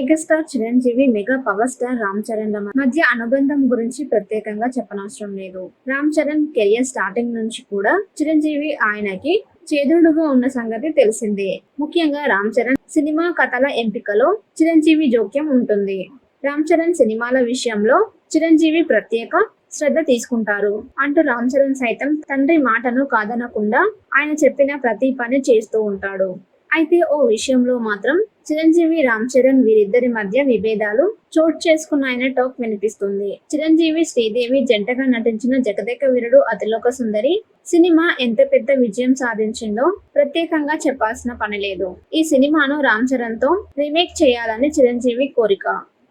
Megastar Chiranjeevi mega power star Ram Charan ల మధ్య అనుబంధం గురించి ప్రత్యేకంగా చెప్పనవసరం లేదు. రామ్ చరణ్ కెరియర్ స్టార్టింగ్ నుంచి కూడా చిరంజీవి ఆయనకి చేదుడుగా ఉన్న సంగతి తెలిసిందే. ముఖ్యంగా రామ్ చరణ్ సినిమా కథల ఎంపికలో చిరంజీవి జోక్యం ఉంటుంది. రామ్ చరణ్ సినిమాల విషయంలో చిరంజీవి ప్రత్యేక శ్రద్ధ తీసుకుంటారు. అంటూ రామ్ చరణ్ సైతం తండ్రి మాటను కాదనకుండా ఆయన చెప్పిన ప్రతి పని చేస్తూ ఉంటాడు. అయితే ఓ విషయంలో మాత్రం చిరంజీవి రామ్ చరణ్ వీరిద్దరి మధ్య విభేదాలు చోటు చేసుకున్నాయనే టాక్ వినిపిస్తుంది. చిరంజీవి శ్రీదేవి జంటగా నటించిన జగదేక వీరుడు అతిలోక సుందరి సినిమా ఎంత పెద్ద విజయం సాధించిందో ప్రత్యేకంగా చెప్పాల్సిన పని లేదు. ఈ సినిమాను రామ్ చరణ్తో రీమేక్ చేయాలని చిరంజీవి కోరిక.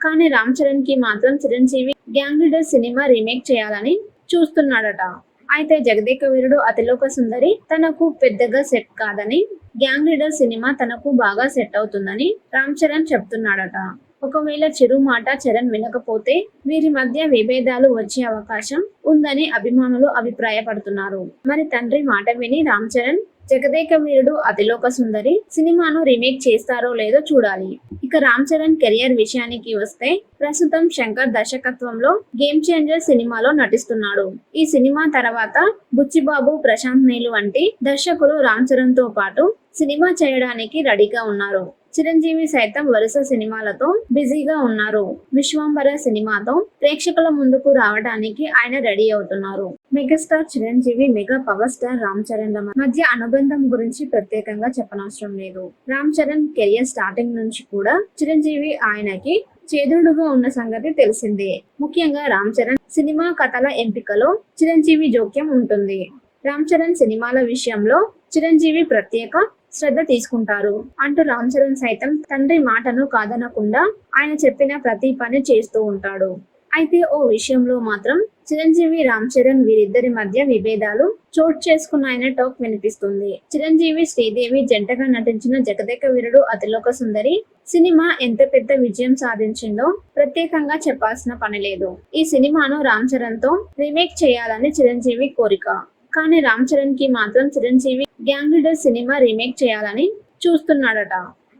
కానీ రామ్ చరణ్కి మాత్రం Chiranjeevi Gang Leader cinema remake చేయాలని చూస్తున్నాడట. అయితే జగదేక వీరుడు అతిలోక సుందరి తనకు పెద్దగా సెట్ కాదని గ్యాంగ్ లీడర్ సినిమా తనకు బాగా సెట్ అవుతుందని రామ్ చరణ్ చెప్తున్నాడట. ఒకవేళ చిరు మాట చరణ్ వినకపోతే వీరి మధ్య విభేదాలు వచ్చే అవకాశం ఉందని అభిమానులు అభిప్రాయపడుతున్నారు. మరి తండ్రి మాట విని రామ్ చరణ్ జగదేక వీరుడు అతిలోక సుందరి సినిమాను రీమేక్ చేస్తారో లేదో చూడాలి. ఇక రామ్ చరణ్ కెరియర్ విషయానికి వస్తే ప్రస్తుతం శంకర్ దర్శకత్వంలో గేమ్ చేంజర్ సినిమాలో నటిస్తున్నాడు. ఈ సినిమా తర్వాత బుచ్చిబాబు ప్రశాంత్ నీలు వంటి దర్శకులు రామ్ చరణ్తో పాటు సినిమా చేయడానికి రెడీగా ఉన్నారు. చిరంజీవి సైతం వరుస సినిమాలతో బిజీగా ఉన్నారు. విశ్వంబర సినిమాతో ప్రేక్షకుల ముందుకు రావడానికి ఆయన రెడీ అవుతున్నారు. Megastar Chiranjeevi mega power star Ram Charan ల మధ్య అనుబంధం గురించి ప్రత్యేకంగా చెప్పనవసరం లేదు. రామ్ చరణ్ కెరియర్ స్టార్టింగ్ నుంచి కూడా చిరంజీవి ఆయనకి చేదుడుగా ఉన్న సంగతి తెలిసిందే. ముఖ్యంగా రామ్ చరణ్ సినిమా కథల ఎంపికలో చిరంజీవి జోక్యం ఉంటుంది. రామ్ చరణ్ సినిమాల విషయంలో చిరంజీవి ప్రత్యేక శ్రద్ధ తీసుకుంటారు. అంటూ రామ్ చరణ్ సైతం తండ్రి మాటను కాదనకుండా ఆయన చెప్పిన ప్రతి పని చేస్తూ ఉంటాడు. అయితే ఓ విషయంలో మాత్రం చిరంజీవి రామ్ చరణ్ వీరిద్దరి మధ్య విభేదాలు చోటు చేసుకున్నాయనే టాక్ వినిపిస్తుంది. చిరంజీవి శ్రీదేవి జంటగా నటించిన జగదేక వీరుడు అతిలోక సుందరి సినిమా ఎంత పెద్ద విజయం సాధించిందో ప్రత్యేకంగా చెప్పాల్సిన పని లేదు. ఈ సినిమాను రామ్ చరణ్తో రీమేక్ చేయాలని చిరంజీవి కోరిక. కానీ రామ్ చరణ్కి మాత్రం Chiranjeevi Gang Leader cinema remake చేయాలని చూస్తున్నాడట.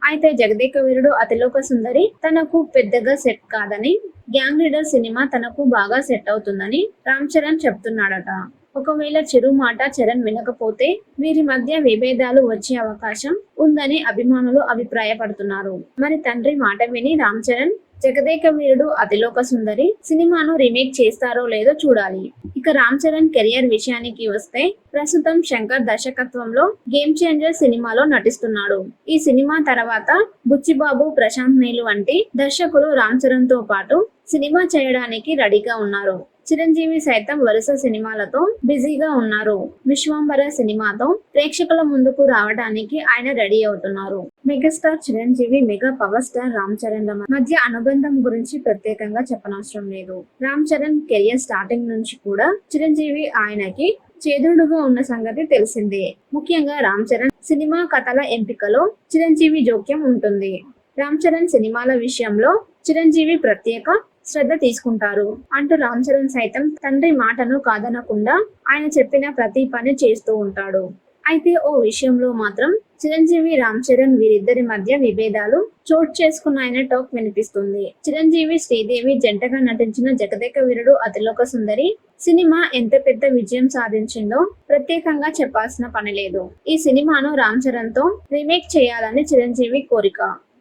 అయితే జగదేక వీరుడు అతిలోక సుందరి తనకు పెద్దగా సెట్ కాదని గ్యాంగ్ లీడర్ సినిమా తనకు బాగా సెట్ అవుతుందని రామ్ చరణ్ చెప్తున్నాడట. ఒకవేళ చిరు మాట చరణ్ వినకపోతే వీరి మధ్య విభేదాలు వచ్చే అవకాశం ఉందని అభిమానులు అభిప్రాయపడుతున్నారు. మరి తండ్రి మాట విని రామ్ చరణ్ జగదేక వీరుడు అతిలోక సుందరి సినిమాను రీమేక్ చేస్తారో లేదో చూడాలి. ఇక రామ్ చరణ్ కెరియర్ విషయానికి వస్తే ప్రస్తుతం శంకర్ దర్శకత్వంలో గేమ్ చేంజర్ సినిమాలో నటిస్తున్నాడు. ఈ సినిమా తర్వాత బుచ్చిబాబు ప్రశాంత్ నీలు వంటి దర్శకులు రామ్ చరణ్తో పాటు సినిమా చేయడానికి రెడీగా ఉన్నారు. చిరంజీవి సైతం వరుస సినిమాలతో బిజీగా ఉన్నారు. విశ్వంబర సినిమాతో ప్రేక్షకుల ముందుకు రావడానికి ఆయన రెడీ అవుతున్నారు. Megastar Chiranjeevi mega power star Ram Charan ల మధ్య అనుబంధం గురించి ప్రత్యేకంగా చెప్పనవసరం లేదు. రామ్ చరణ్ కెరియర్ స్టార్టింగ్ నుంచి కూడా చిరంజీవి ఆయనకి చేదుడుగా ఉన్న సంగతి తెలిసిందే. ముఖ్యంగా రామ్ చరణ్ సినిమా కథల ఎంపికలో చిరంజీవి జోక్యం ఉంటుంది. రామ్ చరణ్ సినిమాల విషయంలో చిరంజీవి ప్రత్యేక శ్రద్ధ తీసుకుంటారు. అంటూ రామ్ చరణ్ సైతం తండ్రి మాటను కాదనకుండా ఆయన చెప్పిన ప్రతి పని చేస్తూ ఉంటాడు. అయితే ఓ విషయంలో మాత్రం చిరంజీవి రామ్ చరణ్ వీరిద్దరి మధ్య విభేదాలు చోటు చేసుకున్నాయనే టాక్ వినిపిస్తుంది. చిరంజీవి శ్రీదేవి జంటగా నటించిన జగదేక వీరుడు అతిలోక సుందరి సినిమా ఎంత పెద్ద విజయం సాధించిందో ప్రత్యేకంగా చెప్పాల్సిన పని లేదు. ఈ సినిమాను రామ్ చరణ్తో రీమేక్ చేయాలని చిరంజీవి కోరిక.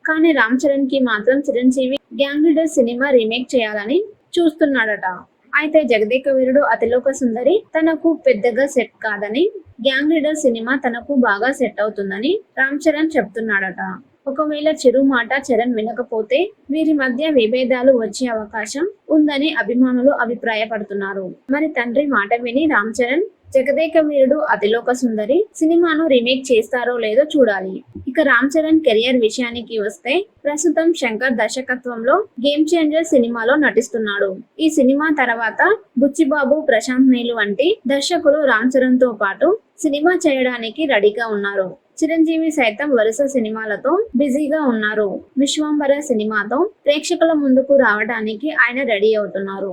కానీ రామ్ చరణ్కి మాత్రం Chiranjeevi Gang Leader cinema remake చేయాలని చూస్తున్నాడట. అయితే జగదేక వీరుడు అతిలోక సుందరి తనకు పెద్దగా సెట్ కాదని గ్యాంగ్ లీడర్ సినిమా తనకు బాగా సెట్ అవుతుందని రామ్ చరణ్ చెప్తున్నాడట. ఒకవేళ చిరు మాట చరణ్ వినకపోతే వీరి మధ్య విభేదాలు వచ్చే అవకాశం ఉందని అభిమానులు అభిప్రాయపడుతున్నారు. మరి తండ్రి మాట విని రామ్ చరణ్ జగదేక వీరుడు అతిలోక సుందరి సినిమాను రీమేక్ చేస్తారో లేదో చూడాలి. ఇక రామ్ చరణ్ కెరియర్ విషయానికి వస్తే ప్రస్తుతం శంకర్ దర్శకత్వంలో గేమ్ చేంజర్ సినిమాలో నటిస్తున్నాడు. ఈ సినిమా తర్వాత బుచ్చిబాబు ప్రశాంత్ నీలు వంటి దర్శకులు రామ్ చరణ్తో పాటు సినిమా చేయడానికి రెడీగా ఉన్నారు. చిరంజీవి సైతం వరుస సినిమాలతో బిజీగా ఉన్నారు. విశ్వంబర సినిమాతో ప్రేక్షకుల ముందుకు రావడానికి ఆయన రెడీ అవుతున్నారు.